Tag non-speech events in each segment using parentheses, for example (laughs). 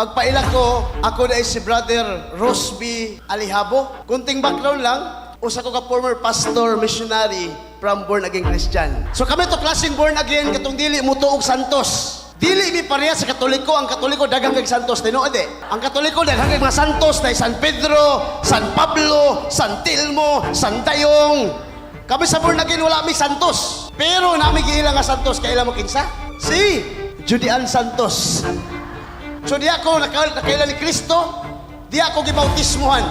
Magpaila ko, ako na si Brother Rosby Alihabo. Kunting background lang, usa ko ka former pastor, missionary from Born Again Christian. So kami to klaseng Born Again, katong dili mo tuog Santos. Dili mi pareha sa Katoliko, ang Katoliko daghang kay Santos, tinuod eh. Ang Katoliko daghang kay mga Santos, na San Pedro, San Pablo, San Telmo, San Tayong. Kami sa Born Again wala mi Santos. Pero nami giila nga Santos kailan mo kinsa? Si Julian Santos. So di ako naka, nakaila ni Kristo, di ako gibautismuhan.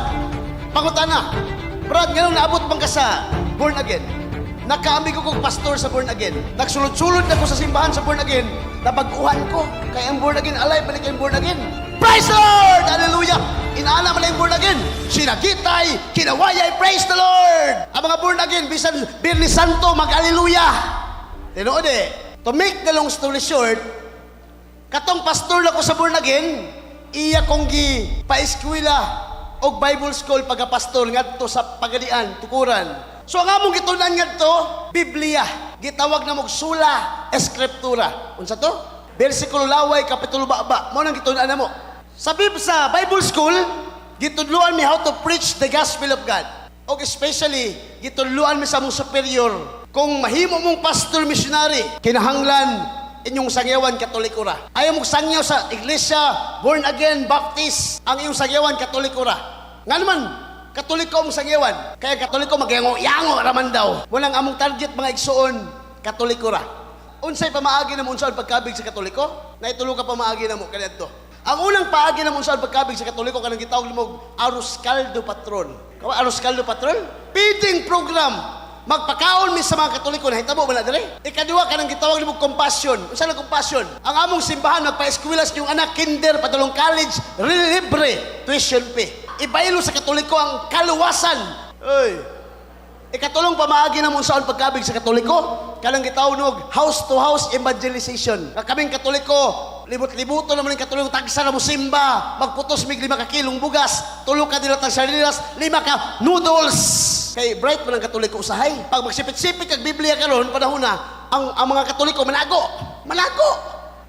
Pangutana, Brad, ngayon naabot bang ka sa born again? Nakaamig ko kong pastor sa born again. Nagsulod-sulod na ko sa simbahan sa born again. Nabaguhan ko. Kaya ang born again, alive, balik ang born again. Praise the Lord! Hallelujah! Inaala mo na yung born again. Sinagitay, kinawayay, praise the Lord! Ang mga born again, bisan Birni Santo, mag-Hallelujah! Tinood eh. To make the long story short, Katong pastor lang ko sa born again, iya kong gi paeskwela og Bible school pagka-pastor ngadto sa pagadian, tukuran. So ang among gitunan ngadto, Biblia. Gitawag na mog sula eskriptura. Unsa to? Bersikulo laway kapitulo baba. Mo nang gitunan namo. Sa sa Bible school, gitudluan mi how to preach the gospel of God. Og especially, gitudluan mi sa mong superior kung mahimo mong pastor missionary, kinahanglan inyong sangyawan katoliko ra. Ayaw mong sangyaw sa iglesia, born again, baptist, ang iyong sangyawan katoliko ra. Nga naman, katoliko mong sangyawan. Kaya katoliko magyango-yango raman daw. Walang among target mga igsuon, katoliko ra. Unsay pamaagi na mo unsa ang pagkabig sa katoliko? Na itulo ka pamaagi na mo kanadto. Ang unang paagi na mo unsa ang pagkabig sa katoliko kanang gitawag nimo Arus Caldo Patron. Kawa Arus Caldo Patron? Feeding program Magpakaon mi sa mga Katoliko na hitabo wala diri. Ikaduha kanang gitawag nimo compassion. Unsa na compassion? Ang among simbahan magpa-eskwela sa inyong anak kinder padulong college libre tuition fee. Ibaylo sa Katoliko ang kaluwasan. Oy. Ikatulong pamaagi na mo sa pagkabig sa Katoliko, kanang gitawag house to house evangelization. Kaming Katoliko, libot-libuto naman yung Katoliko, tagsa na mo simba, magputos mig lima ka kilong bugas, tulo ka nila tag sardinas, lima ka noodles. Kay bright man ang Katoliko usahay. Pag magsipit-sipit kag Biblia karon panahon na, ang, ang mga Katoliko malago. Malago.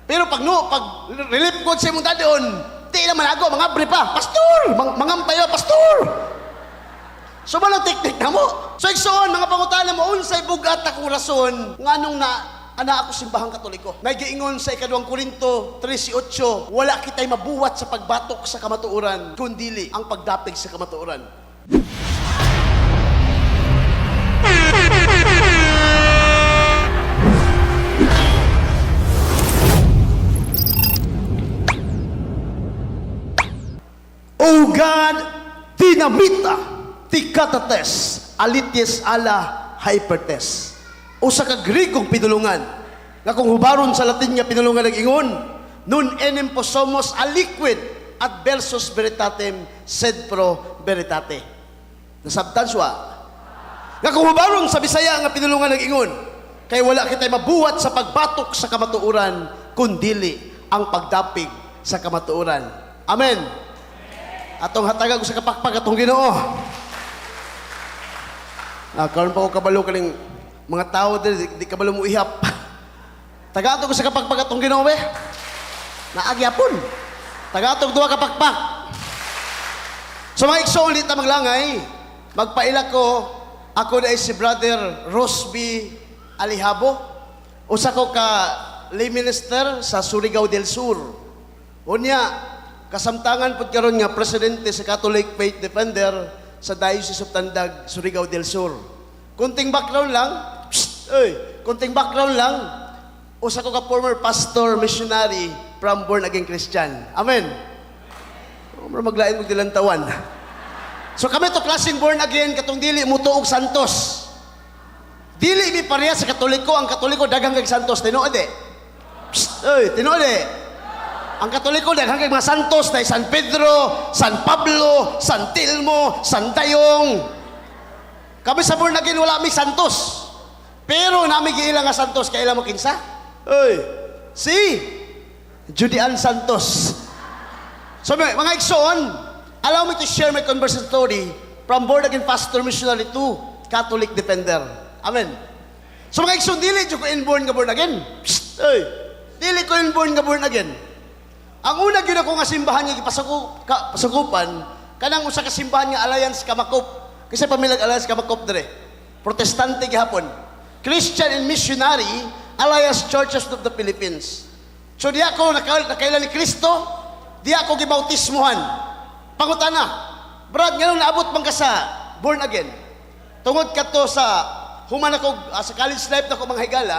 Pero pag no, pag relief god sa imong dadon, di na malago, mga bre pa. Pastor, mang, mangampay pa, pastor. So malang teknik na mo. So igsoon, mga pangutana mo, unsay bugat akong rason, nganong na ana ako simbahang katoliko. Nagiingon sa ikaduang Korinto 13.8, wala kitay mabuwat sa pagbatok sa kamatuoran, kundili ang pagdapig sa kamatuoran. Dinamita, tikatates, alities ala hypertes. Usa ka Grigong pinulungan, nga kung hubaron sa Latin nga pinulungan ng ingon, nun enim posomos a liquid adversus veritatem sed pro veritate. Nasabtan siya. Nga kung hubaron sa Bisaya nga pinulungan ng ingon, kay wala kitay mabuhat sa pagbatok sa kamatuuran, kundili ang pagdapig sa kamatuuran. Amen. Atong hatagag sa kapakpak atong Ginoo. Ah, karon pa ko kabalo kaning mga tao diri di, di kabalo mo ihap. (laughs) Taga ko sa kapakpak atong Ginoo be. Naagyapon. Taga duha ka pakpak. So mga igsoon dito maglangay, magpaila ko ako na si Brother Rosby Alihabo. Usa ko ka lay minister sa Surigao del Sur. Unya, kasamtangan pud karon nga presidente sa Catholic Faith Defender sa Diocese of Tandag, Surigao del Sur. Kunting background lang, psst, oy, kunting background lang, usa ko ka former pastor, missionary from Born Again Christian. Amen. Umar maglain mo dilantawan. So kami to klaseng born again katong dili mo tuog santos. Dili mi pareha sa Katoliko, ang Katoliko daghang kay santos tinuod eh. Psst, oy, tinuod eh. Ang Katoliko daghang kay mga santos na San Pedro, San Pablo, San Telmo, San Tayong. Kami sa born again wala mi santos. Pero nami giila nga santos kailan mo kinsa? Oy, si Julian Santos. So mga igsoon, allow me to share my conversion story from born again pastor missionary to Catholic defender. Amen. So mga igsoon, dili ko inborn nga born again. Psst, oy. Dili ko inborn nga born again. Ang una gyud ako nga simbahan nga gipasuko ka, pasukupan kanang usa ka simbahan nga Alliance Kamakop. Kasi pamilag Alliance Kamakop dire. Protestante gihapon. Christian and Missionary Alliance Churches of the Philippines. So di ako naka, nakailan ni Kristo, di ako gibautismuhan. Pangutana, Brad, nga nung naabot man ka sa born again, tungod ka to sa human ako, ah, sa college life na ko mga higala,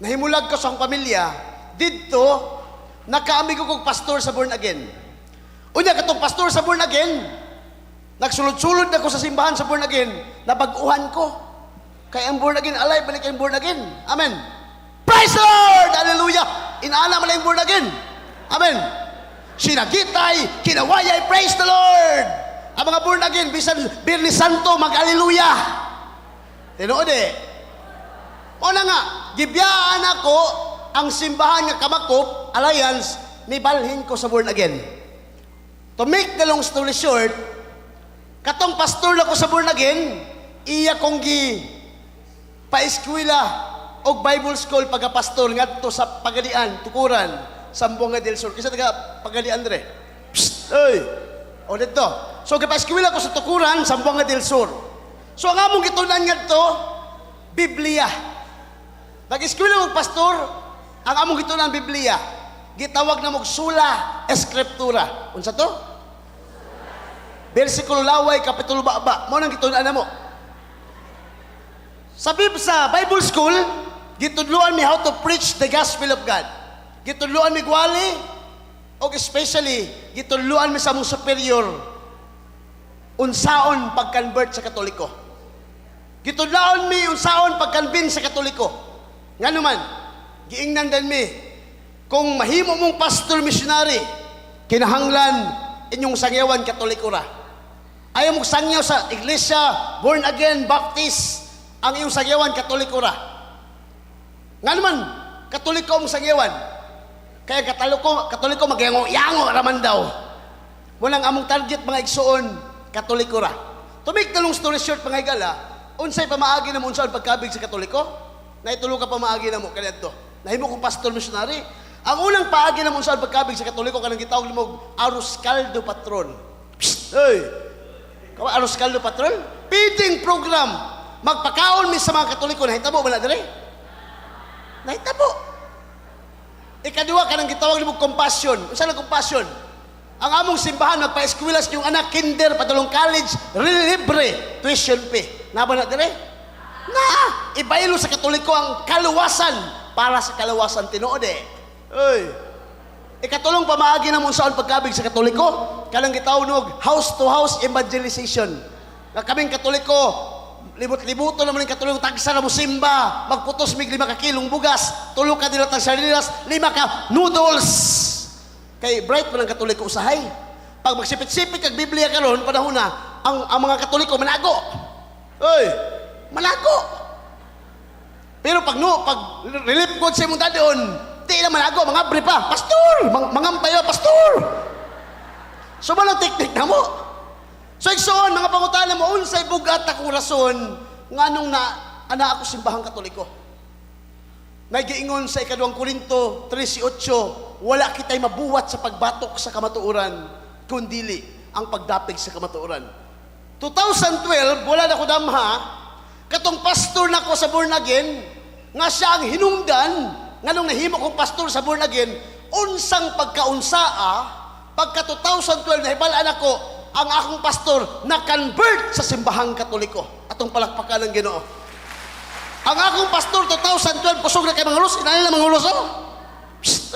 nahimulag ko sa akong pamilya, dito, nakaamig ko kong pastor sa born again. Unya, katong pastor sa born again, nagsulod-sulod na ko sa simbahan sa born again, nabaguhan ko. Kaya ang born again, alive, balik ang born again. Amen. Praise Lord! Hallelujah! Inaala mo lang born again. Amen. Sinagitay, kinawayay, praise the Lord! Ang mga born again, bisan Birni Santo, mag-aleluya! Tinuod eh. O na nga, gibiyaan ako ang simbahan nga Kamakop, Alliance, ni balhin ko sa born again. To make the long story short, katong pastor na ko sa born again, iya kong gi paeskwela og Bible school pagka-pastor ngadto sa Pagadian, Tukuran, Sambonga del Sur. Kisa taga Pagadian dire. Psst, oy. O dito. So gipaeskwela ko sa Tukuran, Sambonga del Sur. So ang among gitunan ngadto Biblia. Nag-eskwela og pastor, ang among gitunan Biblia. Gitawag na mog sula eskriptura. Unsa to? Bersikulo laway kapitulo baba. Mo nang gitunan namo. Sa sa Bible School, gitudluan mi how to preach the gospel of God. Gitudluan mi gwali o especially gitudluan mi sa mong superior unsaon pag-convert sa Katoliko. Gitudlaon mi unsaon pag-convince sa Katoliko. Nga naman, giingnan din mi kung mahimo mong pastor missionary, kinahanglan inyong sangyawan Katoliko. Ayaw mong sangyaw sa iglesia, born again, baptist, ang iyong sangyawan Katoliko. Nga naman, Katoliko ang sangyawan. Kaya Katoliko, Katoliko magyango-yango raman daw. Walang among target mga igsoon, Katoliko ra. To make the long story short, mga higala, unsay pamaagi na mo unsaon pagkabig sa Katoliko? Na itulo ka pamaagi na mo kanadto. Nahimo kong pastor missionary. Ang unang paagi na mo unsaon pagkabig sa Katoliko kanang gitawag nimo Arus Caldo Patron. Psst! Hey! Kawa Arus Caldo Patron? Feeding program. Magpakaon mi sa mga Katoliko nahitabo ba na dire? Nahitabo. Ikaduwa ka nang gitawag nimo compassion. Unsa lang compassion? Ang among simbahan nagpa-eskwela sa inyong anak kinder padulong college libre tuition fee. Naba na dire? Na, ibaylo sa Katoliko ang kaluwasan para sa kaluwasan tinuod eh. Oy. Ikatulong pamaagi na mong saan pagkabig sa Katoliko, kanang gitawag house to house evangelization. Nga kaming Katoliko, libot-libuto naman yung Katoliko, tagsa na mo simba, magputos mig lima ka kilong bugas, tulo ka dila tag lima ka noodles. Kay bright man ang Katoliko usahay. Pag magsipit-sipit kag Biblia karon panahon na, ang, ang mga Katoliko manago. Oy, manago. Pero pag no, pag relief god sa imong dadon, di na manago, mga bre pa, pastor, mang, mangampay pa, pastor. So malang teknik na mo. So igsoon, mga pangutana mo, unsay bugat akong rason, nganong na, ana ako simbahang katoliko. Nagiingon sa ikaduang Korinto 13.8, wala kitay mabuwat sa pagbatok sa kamatuuran, kundili ang pagdapig sa kamatuuran. 2012, wala na ko damha, katong pastor na ko sa born again, nga siya ang hinungdan, nga nung nahimo kong pastor sa born again, unsang pagkaunsaa, pagka 2012, nahibalaan ako, ang akong pastor na convert sa simbahang katoliko. Atong palakpakan ng ginoo. Ang akong pastor 2012 kusog na kay Mangulos, inani na Mangulos oh. Psst,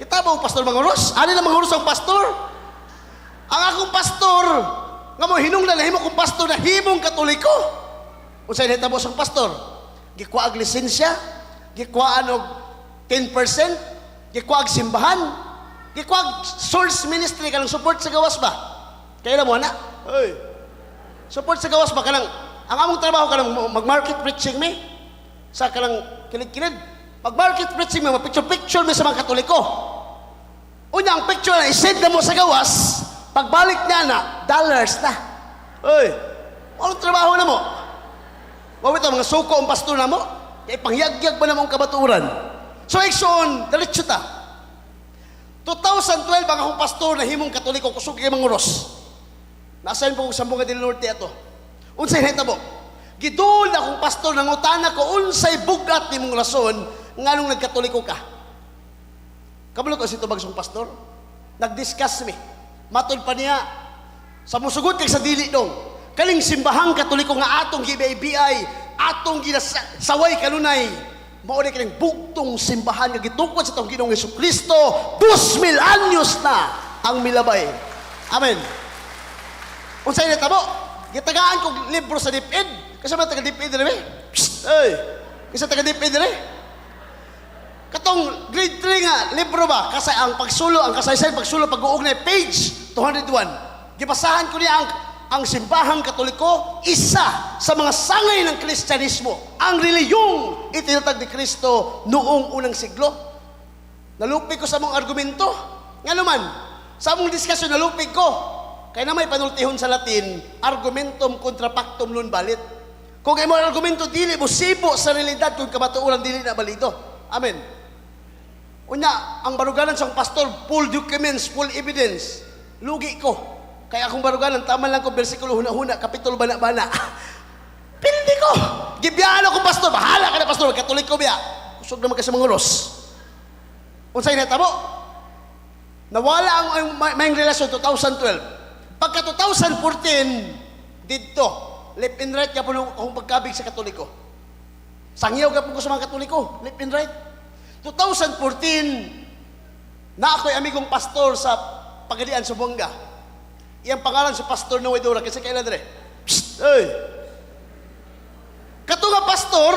kita ba ang pastor Mangulos? Ani na Mangulos ang pastor? Ang akong pastor nga mo hinungdan na himo kong pastor na himong katoliko. Unsay nahitabo sa pastor? Gikuha ag lisensya, gikuhaan og 10%, gikuha ag simbahan, gikuha ag source ministry kanang support sa gawas ba? Kaya mo na. Hey. Support sa gawas ba kanang ang among trabaho kanang mag-market preaching mi sa kanang kilid-kilid. Mag-market preaching mi, picture-picture mi sa mga katoliko. Unya ang picture na isend na mo sa gawas, pagbalik niya na, dollars na. Oy, anong trabaho na mo? Mawit ang mga suko ang pastor na mo, kaya pangyagyag ba na mong kabaturan? So, Exxon, diretso ta. 2012 ang akong pastor na himong katoliko kusog kay manguros. Nasaan po sa mga del norte ato. Unsay hitabo? Gidul na akong pastor nangutana ko unsay bugat nimong rason nganong nagkatoliko ka. Kabalo ko si tubag song pastor. Nag-discuss mi. Matod pa niya sa musugot kay sa dili dong. Kaling simbahang katoliko nga atong gibay-biyay, atong ginasaway kanunay. Mao ni kaning bugtong simbahan nga gitukod sa tong Ginoong Kristo, 2000 anyos na ang milabay. Amen. Unsay na tabo? Gitagaan kog libro sa DepEd. Kasi ba taga DepEd? Psst! Ay. Kasi taga DepEd dire? Katong grade 3 nga libro ba? Kasi ang pagsulo, ang kasaysayan pagsulo pag-uugnay page 201. Gibasahan ko niya ang ang simbahang katoliko, isa sa mga sangay ng Kristyanismo, ang reliyong itinatag ni Kristo noong unang siglo. Nalupig ko sa mong argumento. Nga naman, sa mong diskusyon, nalupig ko. Kaya na may panultihon sa Latin, argumentum contra pactum non balit. Kung ay mo argumento, dili mo sibo sa realidad kung kamatuuran dili na balito. Amen. Unya, ang baruganan sa pastor, full documents, full evidence. Lugi ko. Kaya akong baruganan, tama lang (laughs) ko, versikulo huna-huna, kapitulo bana-bana. Pildi ko. Gibiyaan ako, pastor. Bahala ka na, pastor. Katolik ko biya. Kusog naman kasi mga ros. Unsay natabo? Nawala ang, ang may, relasyon 2012. Pagka 2014, dito, left and right ka po akong pagkabig sa katoliko. Sangyaw ka po ko sa mga katoliko, left and right. 2014, na ako'y amigong pastor sa Pagadian, Subonga. Iyang pangalan sa pastor Noe Dora, kasi kailan dire? Psst! Hey! Kato nga pastor,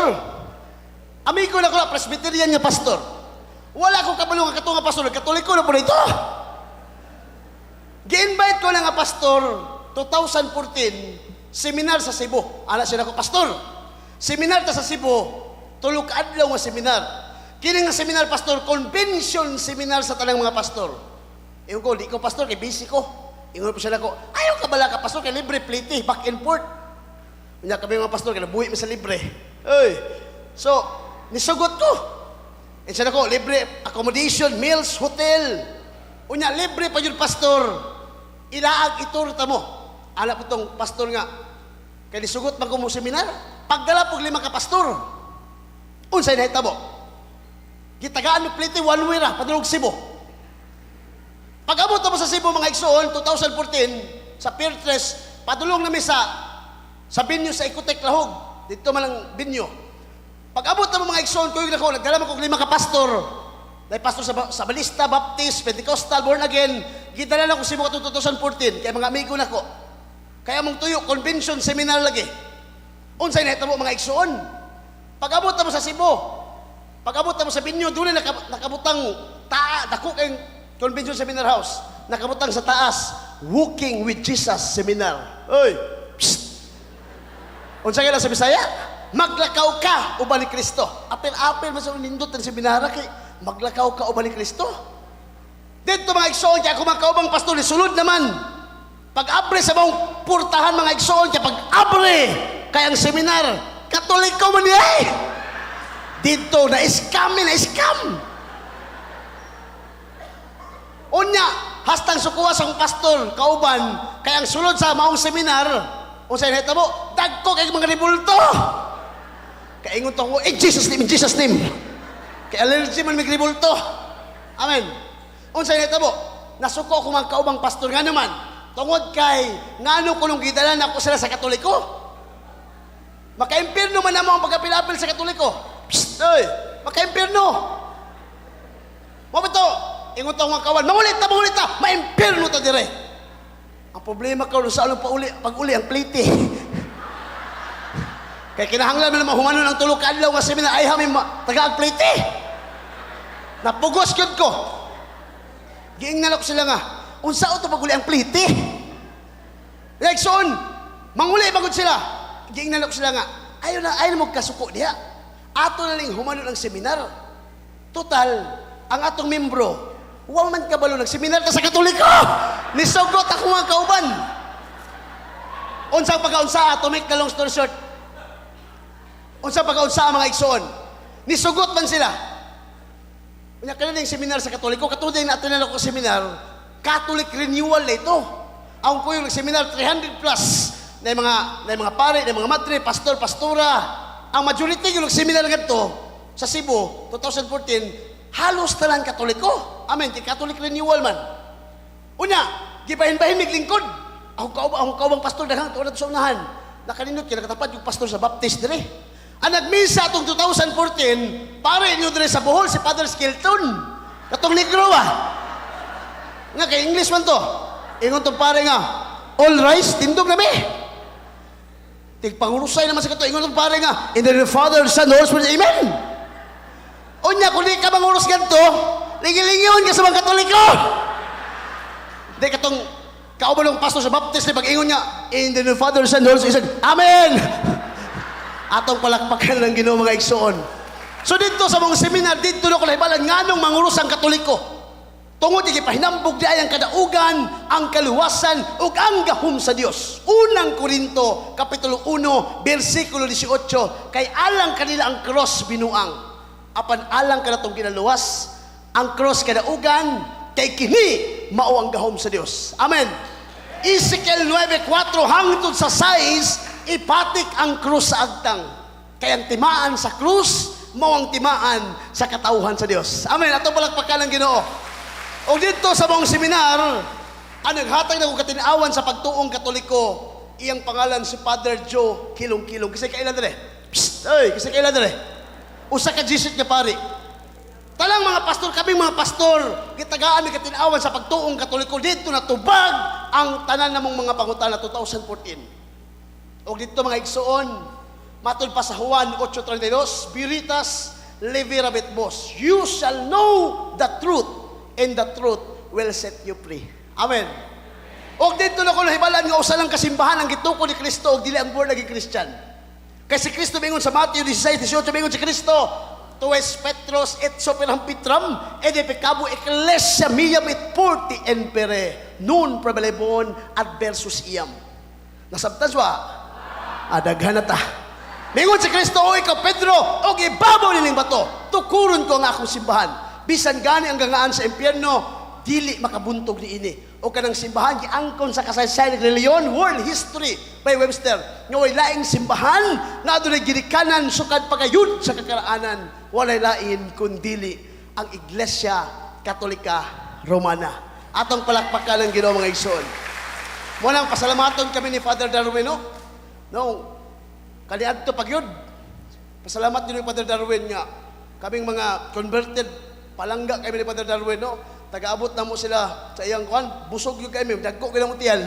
amigo na ko na, Presbyterian nga pastor. Wala ko kabalo nga kato nga pastor, katoliko na po na ito. Gi-invite ko na nga pastor, 2014, seminar sa Cebu. Ana sila ko, pastor, seminar ta sa Cebu, tulog adlaw nga seminar. Kini nga seminar, pastor, convention seminar sa tanang mga pastor. Iyon ko, di ko pastor, kay busy ko. Ingon po siya na ko, ayaw ka bala ka, pastor, kay libre plate, back and forth. Kanya kami mga pastor, kaya nabuhi mi sa libre. Ay, so, nisugot ko. And siya na ko, libre accommodation, meals, hotel. Unya, libre pa yun, pastor. Ilaag itur ta mo. Ala po tong pastor nga. Kaya nisugot ko mo seminar. Pagdala po lima ka pastor. Unsay na hitabo. Gitagaan mo plate, one way ra, padulog Cebu. Pag-abot mo sa Cebu mga igsoon, 2014, sa Pier 3, padulong namin sa sa binyo sa Ikutek Lahog. Dito man ang binyo. Pag-abot mo mga igsoon, kuyo na ko, nagdala kong lima ka pastor. Dahil pastor sa, sa Balista, Baptist, Pentecostal, Born Again. Gidala na ko Cebu ka 2014, kaya mga amigo na ko. Kaya mong tuyo, convention, seminar lagi. Unsay na mo mga igsoon. Pag-abot mo sa Cebu, pag-abot mo sa binyo, doon na nakab- nakabutang taa, dako kayong convention seminar house. Nakabutang sa taas, Walking with Jesus Seminar. Oy! Psst! Unsa kaya sa Bisaya? Maglakaw ka uban ni Kristo. Apil-apil man sa nindot seminara kay maglakaw ka uban ni Kristo. Dito mga igsoon kaya kumakaubang pastor ni sulod naman. Pag-abre sa mong purtahan mga igsoon kaya pag-abre kay ang seminar Katoliko man niya eh. Dito na scam na scam. Unya, hastang sukuha sa pastor, kauban, kaya ang sulod sa maong seminar, unsay na mo, dagko kay mga ribulto. Kaya ingon to, in Jesus name, in Jesus name. Kaya allergy man may ribulto. Amen. Unsay na mo, nasuko ko mga kaubang pastor nga naman, tungod kay, ngano ko nung gidalan ako sila sa katoliko. Maka-impirno man naman ang pagkapilapil sa katoliko. Psst, oy, maka-impirno. Mo to, ingon to mga kawan, mangulit ta, mangulit ta, maimpirno ta dire. Ang problema ka sa along pauli, pag uli ang plite. (laughs) Kaya kinahanglan mo naman humano ng tulog kadlaw nga seminar ay hamin ma, taga ang plite. Napugos gyud ko. Giingnan ako sila nga, unsa to pag uli ang plite? Lekson, manguli bagod sila. Giingnan ako sila nga, ayaw na, ayaw na magkasuko diha. Ato na ling humano ng seminar. Total, ang atong membro, huwag man kabalo nag-seminar ka sa katoliko. Nisugot ako mga kauban. Unsang pagkaunsa, to make the long story short. Unsang pagkaunsa ang mga igsoon. Nisugot man sila. Unya kanilang seminar sa Katoliko, katulad yung natin ako seminar, Catholic renewal na ito. Ang ko yung seminar 300 plus na mga na mga pare, na mga madre, pastor, pastora. Ang majority yung seminar nga ito sa Cebu 2014, halos talang Katoliko. Amen, kay Catholic renewal man. Unya, gibahin-bahin mig lingkod. Ako ka ako kaubang pastor daghang tuwa sa unahan. Nakaninot kay nakatapat yung pastor sa Baptist dire. Ang nagmisa atong 2014, pare niyo dire sa Bohol si Father Skilton. Katong negro ah. Nga kay English man to. Ingon tong pare nga, all rice tindog na be. Tigpangurusay naman sa kato. Ingon tong pare nga, in the Father, Son, Holy Spirit, Amen. Unya, kung di ka mangurus ganito, lingil-lingyon ka sa mga katoliko. Di katong kauban ng pastor sa Baptist ni pag-ingon niya, in the Father, Son, Holy Spirit, Amen! Atong palakpakan ng Ginoo mga igsoon. So dito sa mga seminar, dito na ko nahibalan nga nung mangurus ang katoliko. Tungod di pahinambog di ay ang kadaugan, ang kaluwasan, ug ang gahom sa Dios. Unang Korinto, Kapitulo 1, versikulo 18, kay alang kanila ang cross binuang. Apan alang ka na itong ginaluwas, ang cross kadaugan, kay kini mao ang gahom sa Dios. Amen. Ezekiel 9.4 hangtod sa 6, ipatik ang krus sa agtang. Kaya ang timaan sa krus, mao ang timaan sa katauhan sa Dios. Amen. Ato palakpakan ng Ginoo. O dito sa mong seminar, ang naghatag na katinawan sa pagtuong katoliko, iyang pangalan si Father Joe Kilong-Kilong. Kasi kailan dire? Psst! Oy, kasi kailan dire? Usa ka Jesuit nga pari. Talang mga pastor, kami mga pastor, gitagaan ni katinawan sa pagtuong katoliko, dito na tubag ang tanan namong mga pangutana 2014. O dito mga igsoon, matod pa sa Juan 8.32, Biritas, Levirabit Bos, you shall know the truth, and the truth will set you free. Amen. O dito na ko nahibalan nga usa lang kasimbahan ang gituko ni Kristo og dili ang born again Christian. Kay si Kristo mingon sa Matthew 16:18 mingon si Kristo, Tues Petros et soperam pitram, ed pecabo ecclesia miam et porti empere, nun prevalebon adversus iam. Nasabtan wa? Adaghan na ta. Mingon si Kristo, o ikaw Pedro, o ibabaw niling bato, tukuron ko ang akong simbahan. Bisan gani ang gangaan sa impyerno, dili makabuntog ni ini. O kanang simbahan, giangkon sa kasaysayan ng reliyon, world history by Webster. Nga way laing simbahan, nga doon girikanan, sukad pagayud sa kakaraanan, walay lain kundili ang Iglesia Katolika Romana. Atong palakpakan ng Ginoo mga igsoon. Munang pasalamaton kami ni Father Darwin, no? No, kaniadto pag yun. Pasalamat ni Father Darwin nga. Kaming mga converted, palangga kami ni Father Darwin, no? Taga-abot na mo sila sa iyang kuhan. Busog yung kami, dagko ka (laughs) na mo tiyan.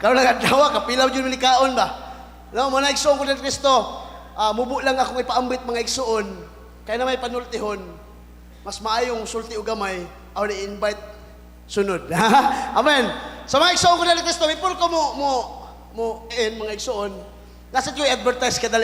Karoon lang adlaw, kapilaw yun minikaon ba? No, mga igsoon ko ng Kristo, ah, mubo lang akong ipaambit mga igsoon, kaya na may panultihon, mas maayong sulti o gamay, ako na-invite sunod. (laughs) Amen. Sa mga igsoon ko ng Kristo, may ko mo, mo, mo, en, mga igsoon, nasa yung advertise ka dali